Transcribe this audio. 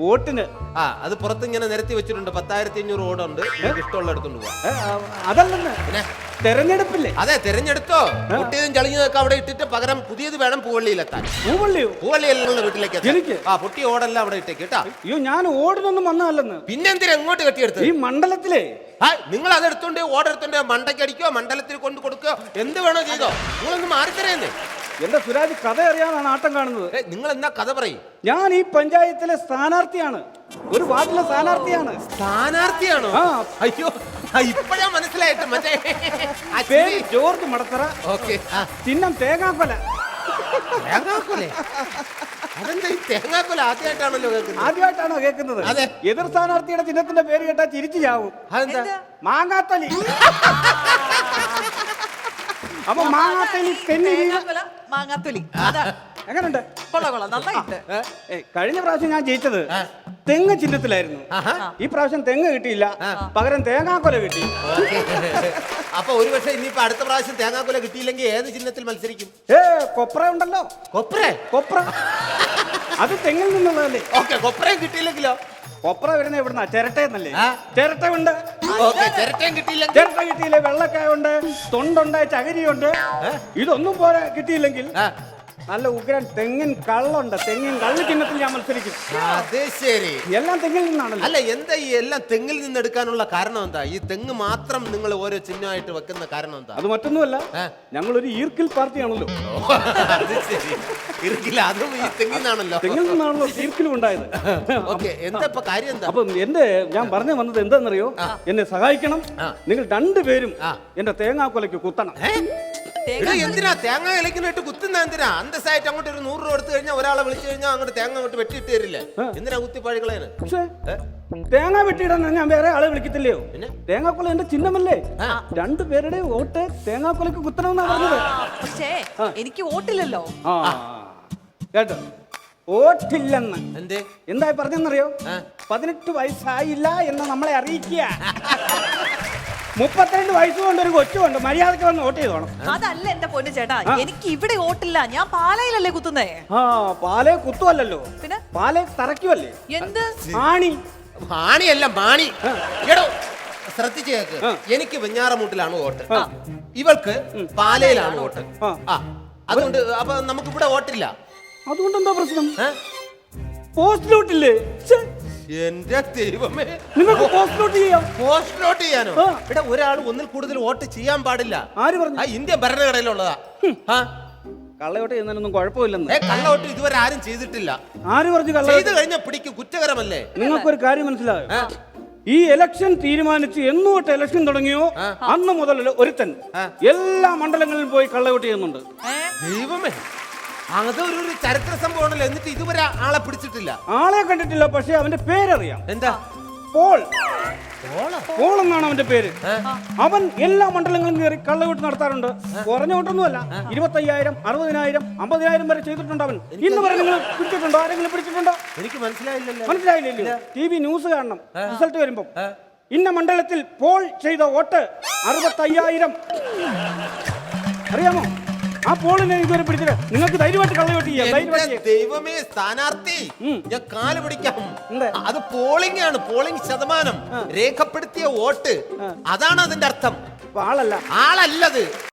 വോട്ടിന്. ആ അത് പുറത്ത് ഇങ്ങനെ നിരത്തി വെച്ചിട്ടുണ്ട്. പത്തായിരത്തി അഞ്ഞൂറ് ഓടുണ്ട് ഇഷ്ടമുള്ള എടുത്തോണ്ട് പോവാ. അതല്ലെന്ന്. തെരഞ്ഞെടുപ്പില്ലേ? അതെ തെരഞ്ഞെടുത്തോ? പൊട്ടിയതും ചളിഞ്ഞതൊക്കെ അവിടെ ഇട്ടിട്ട് പകരം പുതിയത് വേണം പൂവള്ളിയിലെത്താൻ. പൂവള്ളിയോ? പൂവള്ളിയിലുള്ള വീട്ടിലേക്ക്. ആ പൊട്ടി ഓടെല്ലാം അവിടെ ഇട്ടേക്ക് കേട്ടോ? അയ്യോ ഞാൻ ഓടിനൊന്നും വന്നതല്ലെന്ന്. പിന്നെന്തിനാ എങ്ങോട്ട് കെട്ടിയെടുത്ത് ഈ മണ്ഡലത്തിലെ? ആ നിങ്ങൾ അതെടുത്തോണ്ട് ഓടെടുത്തോണ്ട് മണ്ടയ്ക്ക് അടിക്കോ മണ്ഡലത്തിൽ കൊണ്ട് കൊടുക്കോ എന്ത് വേണോ ചെയ്തോ. നിങ്ങളൊന്ന് മാറിത്തരേന്നേ. എന്റെ സുരാജ് കഥ അറിയാനാണ് ആട്ടം കാണുന്നത്. ഏ, നിങ്ങൾ എന്നാ കഥ പറയും? ഞാൻ ഈ പഞ്ചായത്തിലെ സ്ഥാനാർത്ഥിയാണ്. ഒരു വാർഡിലെ സ്ഥാനാർത്ഥിയാണ്. സ്ഥാനാർത്ഥിയാണോ? ആ. അയ്യോ ആ, ഇപ്പഴാ മനസ്സിലായിട്ട് മറ്റേ. ആ പേര് ചിരി. ജോർജ് മടത്തറ. ഓക്കെ ആ. ചിഹ്നം തേങ്ങാക്കൊല. തേങ്ങാക്കൊലെ അതെന്താ ഈ തേങ്ങാക്കൊല ആദ്യമായിട്ടാണല്ലോ കേൾക്കുന്നത്? ആദ്യമായിട്ടാണോ കേൾക്കുന്നത്? അതെ. എതിർ സ്ഥാനാർത്ഥിയുടെ ചിഹ്നത്തിന്റെ പേര് കേട്ടാ ചിരിച്ചു ചാവും. അതെന്താ? മാങ്ങാത്തലി. അപ്പൊ മാങ്ങാത്തലി തെന്നി വീഴും തേങ്ങാക്കൊല, മാങ്ങാത്തൊലി. അതാ. എങ്ങനുണ്ട്? കൊള്ളാം കൊള്ളാം. നന്നായിട്ട്. ഏ, കഴിഞ്ഞ പ്രാവശ്യം ഞാൻ ജയിച്ചത് തെങ്ങ് ചിഹ്നത്തിലായിരുന്നു. ഈ പ്രാവശ്യം തെങ്ങ് കിട്ടിയില്ല. പകരം തേങ്ങാക്കൊല കിട്ടി. അപ്പൊ ഒരു പക്ഷേ ഇനിയിപ്പോ അടുത്ത പ്രാവശ്യം തേങ്ങാക്കൊല കിട്ടിയില്ലെങ്കിൽ ഏത് ചിഹ്നത്തിൽ മത്സരിക്കും? ഏ കൊപ്ര ഉണ്ടല്ലോ. കൊപ്ര? കൊപ്ര. അത് തെങ്ങിൽ നിന്നുള്ളതല്ലേ. ഓക്കെ കൊപ്രയും കിട്ടിയില്ലെങ്കിലോ? കൊപ്ര വരുന്ന എവിടുന്നാ ചിരട്ടയെന്നല്ലേ? ആ. ചിരട്ട ഉണ്ട് ചിരട്ട കിട്ടിയില്ലേ? വെള്ളക്കായ ഉണ്ട് തൊണ്ടുണ്ട് ചകരിയുണ്ട്. ഇതൊന്നും പോലെ കിട്ടിയില്ലെങ്കിൽ. നല്ല ഉഗ്രൻ തെങ്ങിൻ കള്ളുണ്ട്. തെങ്ങിൻ കള്ള് ചിഹ്നത്തിൽ ഞാൻ മത്സരിക്കും. അത് ശരി. എല്ലാം തെങ്ങിൽ നിന്നാണല്ലോ. അല്ല എന്താ ഈ എല്ലാം തെങ്ങിൽ നിന്ന് എടുക്കാനുള്ള കാരണം എന്താ? ഈ തെങ്ങ് മാത്രം നിങ്ങൾ ഓരോ ചിഹ്നമായിട്ട് വെക്കുന്ന കാരണം എന്താ? അത് മറ്റൊന്നുമല്ല ഞങ്ങൾ ഒരു ഈർക്കിൽ പാർട്ടിയാണല്ലോ. ഓ, അത് ശരി. ഇറുക്കില്ല അതും ഈ തെങ്ങിന്നാണല്ലോ തെങ്ങിൽ നിന്നാണല്ലോ ഈർക്കിലും ഉണ്ടായത്. ഓക്കെ എന്താ ഇപ്പൊ കാര്യം എന്താ? അപ്പം എന്റെ ഞാൻ പറഞ്ഞു വന്നത് എന്താണെന്നറിയോ? എന്നെ സഹായിക്കണം. നിങ്ങൾ രണ്ടുപേരും ആ. എന്റെ തേങ്ങാക്കൊലയ്ക്ക് കുത്തണം. ഏ? എടോ, എന്തിനാ തേങ്ങ ഇലക്കിനിട്ട് കുത്തുന്ന എന്തിനാ? അന്തസ്സായിട്ട് അങ്ങോട്ട് ഒരു നൂറ് രൂപ എടുത്തു കഴിഞ്ഞാൽ ഒരാളെ വിളിച്ചു കഴിഞ്ഞാൽ അങ്ങോട്ട് തേങ്ങ അങ്ങോട്ട് വെട്ടിയിട്ട് തരില്ലേ എന്തിനാ കുത്തി പക്ഷേ തേങ്ങ വെട്ടിയിടാൻ ഞാൻ വേറെ ആളെ വിളിക്കത്തില്ലയോ? പിന്നെ? തേങ്ങാക്കൊല എന്റെ ചിഹ്നമല്ലേ. രണ്ടുപേരുടെ വോട്ട് തേങ്ങാക്കൊലക്ക് കുത്തണമെന്നാ പറഞ്ഞത്. പക്ഷേ എനിക്ക് വോട്ടില്ലല്ലോ. ആ. കേട്ടോ? വോട്ടില്ലെന്ന്. എന്തേ? എന്തായി പറഞ്ഞെന്നറിയോ. പതിനെട്ട് വയസ്സായില്ല എന്ന് നമ്മളെ അറിയിക്കുക. മുപ്പത്തിരണ്ട് വയസ്സ് കൊണ്ട് ഒരു കൊച്ചുണ്ട്. മര്യാദയ്ക്ക് വന്ന് വോട്ട് ചെയ്തോണം. അതല്ല എന്റെ പൊന്നു ചേട്ടാ. എനിക്ക് ഇവിടെ വോട്ടില്ല. ഞാൻ പാലയിലല്ലേ കുത്തുന്നേ? ആ പാലേ കുത്തുവല്ലോ പിന്നെ? പാലേ തറയ്ക്കുമല്ലേ എന്ത്? ആണി ആണിയല്ല മാണി. എടോ ശ്രദ്ധിച്ചു കേക്ക്. എനിക്ക് വെഞ്ഞാറമൂട്ടിലാണ് വോട്ട്. ഇവൾക്ക് പാലയിലാണ് വോട്ട്. ആ. അതുകൊണ്ട് അപ്പൊ നമുക്ക് ഇവിടെ വോട്ടില്ല. അതുകൊണ്ട് എന്താ പ്രശ്നം? പോസ്റ്റ് പോസ്റ്റിലോട്ടില്ലേ? എന്റെ ദൈവമേ. നിങ്ങൾക്ക് പോസ്റ്റിലോട്ട് ചെയ്യാം. പോസ്റ്റ് നോട്ട് ചെയ്യാനോ? ആ. ഇവിടെ ഒരാൾ ഒന്നിൽ കൂടുതൽ വോട്ട് ചെയ്യാൻ പാടില്ല. ആര് പറഞ്ഞു? ആ ഇന്ത്യൻ ഭരണഘടനയിലുള്ളതാ. ആ. കള്ളവോട്ട് ചെയ്യുന്നതിനൊന്നും കുഴപ്പമില്ലെന്ന്. ഏ കള്ള വോട്ട് ഇതുവരെ ആരും ചെയ്തിട്ടില്ല. ആര് പറഞ്ഞു കള്ള ചെയ്തു കഴിഞ്ഞാൽ പിടിക്കും. കുറ്റകരമല്ലേ? നിങ്ങൾക്കൊരു കാര്യം മനസ്സിലായോ? ആ. ഈ ഇലക്ഷൻ തീരുമാനിച്ച് എന്ന് തൊട്ട് ഇലക്ഷൻ തുടങ്ങിയോ അന്ന് മുതൽ ഒരുത്തൻ എല്ലാ മണ്ഡലങ്ങളിലും പോയി കള്ളവോട്ട് ചെയ്യുന്നുണ്ട്. ദൈവമേ. അതൊരു ഒരു ചരിത്ര സംഭവമാണല്ലോ. എന്നിട്ട് ഇതുവരെ ആളെ പിടിച്ചിട്ടില്ല. ആളെ കണ്ടിട്ടില്ല പക്ഷെ അവന്റെ പേരറിയാം. എന്താ? പോൾ. പോൾ എന്നാണ് അവന്റെ പേര്. അവൻ എല്ലാ മണ്ഡലങ്ങളും കയറി കള്ളവോട്ട് നടത്താറുണ്ട്. കുറഞ്ഞ വോട്ടൊന്നുമല്ല. ഇരുപത്തയ്യായിരം അറുപതിനായിരം അമ്പതിനായിരം വരെ ചെയ്തിട്ടുണ്ട് അവൻ. ഇന്ന് വരെ നിങ്ങൾ പിടിച്ചിട്ടുണ്ടോ? ആരെങ്കിലും പിടിച്ചിട്ടുണ്ടോ? എനിക്ക് മനസ്സിലായില്ലല്ലോ. മനസ്സിലായില്ലല്ലോ. ടി വി ന്യൂസ് കാണണം. റിസൾട്ട് വരുമ്പോ. ഇന്ന മണ്ഡലത്തിൽ പോൾ ചെയ്ത വോട്ട് അറുപത്തയ്യായിരം. അറിയാമോ? ആ പോളിനെ ഇതുവരെ പിടിച്ചിട്ട് നിങ്ങൾക്ക് ധൈര്യമായിട്ട് കള്ളവോട്ട് ചെയ്യാം ധൈര്യമായിട്ട് ചെയ്യാം. ദൈവമേ സ്ഥാനാർത്ഥി ഞാൻ കാൽ പിടിക്കാം. എന്ത്? അത് പോളിംഗ് ആണ് പോളിംഗ് ശതമാനം. രേഖപ്പെടുത്തിയ വോട്ട്. അതാണ് അതിന്റെ അർത്ഥം. അപ്പൊ ആളല്ല. ആളല്ലത്.